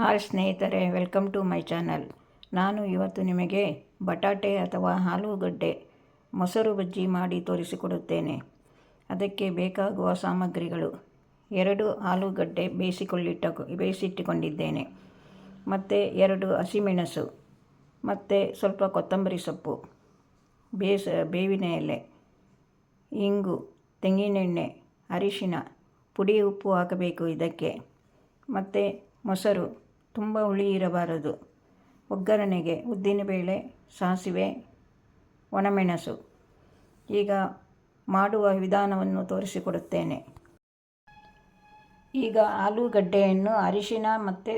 Hi ಸ್ನೇಹಿತರೆ, welcome to my channel. ನಾನು ಇವತ್ತು ನಿಮಗೆ ಬಟಾಟೆ ಅಥವಾ ಆಲೂಗಡ್ಡೆ ಮೊಸರು ಬಜ್ಜಿ ಮಾಡಿ ತೋರಿಸಿಕೊಡುತ್ತೇನೆ. ಅದಕ್ಕೆ ಬೇಕಾಗುವ ಸಾಮಗ್ರಿಗಳು. ಎರಡು ಆಲೂಗಡ್ಡೆ ಬೇಯಿಸಿಕೊಳ್ಳಿಟ್ಟ, ಬೇಯಿಸಿಟ್ಟುಕೊಂಡಿದ್ದೇನೆ. ಮತ್ತು ಎರಡು ಹಸಿಮೆಣಸು. ಮತ್ತು ಸ್ವಲ್ಪ ಕೊತ್ತಂಬರಿ ಸೊಪ್ಪು. ಬೇಸ, ಬೇವಿನ ಎಲೆ. ಇಂಗು, ತೆಂಗಿನೆಣ್ಣೆ, ಅರಿಶಿನ, ಪುಡಿ ಉಪ್ಪು ಹಾಕಬೇಕು ಇದಕ್ಕೆ. ಮತ್ತು ಮೊಸರು. ತುಂಬ ಹುಳಿ ಇರಬಾರದು. ಒಗ್ಗರಣೆಗೆ ಉದ್ದಿನಬೇಳೆ ಸಾಸಿವೆ, ಒಣಮೆಣಸು. ಈಗ ಮಾಡುವ ವಿಧಾನವನ್ನು ತೋರಿಸಿಕೊಡುತ್ತೇನೆ. ಈಗ ಆಲೂಗಡ್ಡೆಯನ್ನು ಅರಿಶಿನ ಮತ್ತು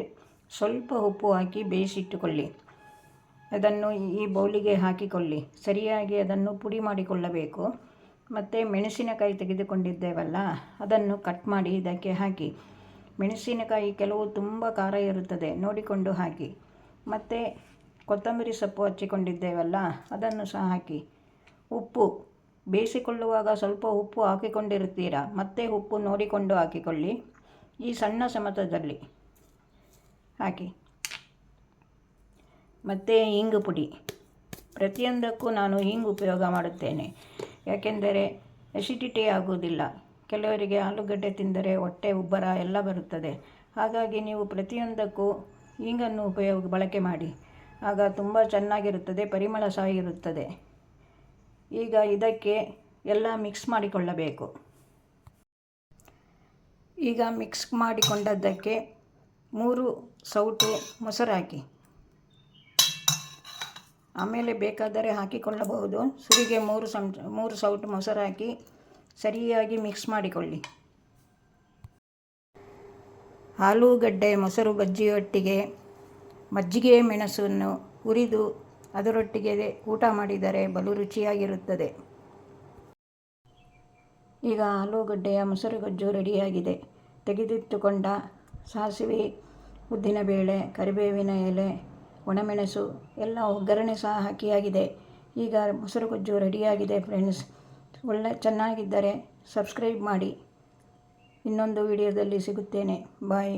ಸ್ವಲ್ಪ ಉಪ್ಪು ಹಾಕಿ ಬೇಯಿಸಿಟ್ಟುಕೊಳ್ಳಿ. ಅದನ್ನು ಈ ಬೌಲಿಗೆ ಹಾಕಿಕೊಳ್ಳಿ. ಸರಿಯಾಗಿ ಅದನ್ನು ಪುಡಿ ಮಾಡಿಕೊಳ್ಳಬೇಕು. ಮತ್ತು ಮೆಣಸಿನಕಾಯಿ ತೆಗೆದುಕೊಂಡಿದ್ದೇವಲ್ಲ, ಅದನ್ನು ಕಟ್ ಮಾಡಿ ಇದಕ್ಕೆ ಹಾಕಿ. ಮೆಣಸಿನಕಾಯಿ ಕೆಲವು ತುಂಬ ಖಾರ ಇರುತ್ತದೆ. ನೋಡಿಕೊಂಡು ಹಾಕಿ. ಮತ್ತು ಕೊತ್ತಂಬರಿ ಸೊಪ್ಪು ಹಚ್ಚಿಕೊಂಡಿದ್ದೇವಲ್ಲ, ಅದನ್ನು ಸಹ ಹಾಕಿ. ಉಪ್ಪು. ಬೇಯಿಸಿಕೊಳ್ಳುವಾಗ ಸ್ವಲ್ಪ ಉಪ್ಪು ಹಾಕಿಕೊಂಡಿರುತ್ತೀರಾ? ಮತ್ತೆ ಉಪ್ಪು ನೋಡಿಕೊಂಡು ಹಾಕಿಕೊಳ್ಳಿ. ಈ ಸಣ್ಣ ಸಮತದಲ್ಲಿ ಹಾಕಿ. ಮತ್ತು ಇಂಗು ಪುಡಿ. ಪ್ರತಿಯೊಂದಕ್ಕೂ ನಾನು ಇಂಗು ಉಪಯೋಗ ಮಾಡುತ್ತೇನೆ. ಯಾಕೆಂದರೆ ಎಸಿಡಿಟಿ ಆಗುವುದಿಲ್ಲ. ಕೆಲವರಿಗೆ ಆಲೂಗಡ್ಡೆ ತಿಂದರೆ ಹೊಟ್ಟೆ, ಉಬ್ಬರ ಎಲ್ಲ ಬರುತ್ತದೆ. ಹಾಗಾಗಿ ನೀವು ಪ್ರತಿಯೊಂದಕ್ಕೂ ಇಂಗನ್ನು ಉಪಯೋಗ, ಬಳಕೆ ಮಾಡಿ. ಆಗ ತುಂಬ ಚೆನ್ನಾಗಿರುತ್ತದೆ, ಪರಿಮಳ ಸಹ ಇರುತ್ತದೆ ಈಗ ಇದಕ್ಕೆ ಎಲ್ಲ ಮಿಕ್ಸ್ ಮಾಡಿಕೊಳ್ಳಬೇಕು. ಈಗ ಮಿಕ್ಸ್ ಮಾಡಿಕೊಂಡದ್ದಕ್ಕೆ ಮೂರು ಸೌಟು ಮೊಸರು ಹಾಕಿ. ಆಮೇಲೆ ಬೇಕಾದರೆ ಹಾಕಿಕೊಳ್ಳಬಹುದು. ಸುರಿಗೆ ಮೂರು ಸಮ್ ಮೂರು ಸೌಟು ಮೊಸರು ಹಾಕಿ. ಸರಿಯಾಗಿ ಮಿಕ್ಸ್ ಮಾಡಿಕೊಳ್ಳಿ. ಆಲೂಗಡ್ಡೆ, ಮೊಸರು, ಬಜ್ಜಿಯೊಟ್ಟಿಗೆ ಮಜ್ಜಿಗೆ, ಮೆಣಸನ್ನು ಹುರಿದು ಅದರೊಟ್ಟಿಗೆ ಊಟ ಮಾಡಿದರೆ ಬಲು ರುಚಿಯಾಗಿರುತ್ತದೆ. ಈಗ ಆಲೂಗಡ್ಡೆಯ ಮೊಸರು ಗೊಜ್ಜು ರೆಡಿಯಾಗಿದೆ. ತೆಗೆದಿಟ್ಟುಕೊಂಡ ಸಾಸಿವೆ, ಉದ್ದಿನಬೇಳೆ, ಕರಿಬೇವಿನ ಎಲೆ, ಒಣಮೆಣಸು ಎಲ್ಲ ಒಗ್ಗರಣೆ ಸಹ ಹಾಕಿಯಾಗಿದೆ. ಈಗ ಮೊಸರು ಗೊಜ್ಜು ರೆಡಿಯಾಗಿದೆ ಫ್ರೆಂಡ್ಸ್ ಒಳ್ಳೆ ಚೆನ್ನಾಗಿದ್ದರೆ ಸಬ್ಸ್ಕ್ರೈಬ್ ಮಾಡಿ ಇನ್ನೊಂದು ವಿಡಿಯೋದಲ್ಲಿ ಸಿಗುತ್ತೇನೆ. ಬಾಯ್.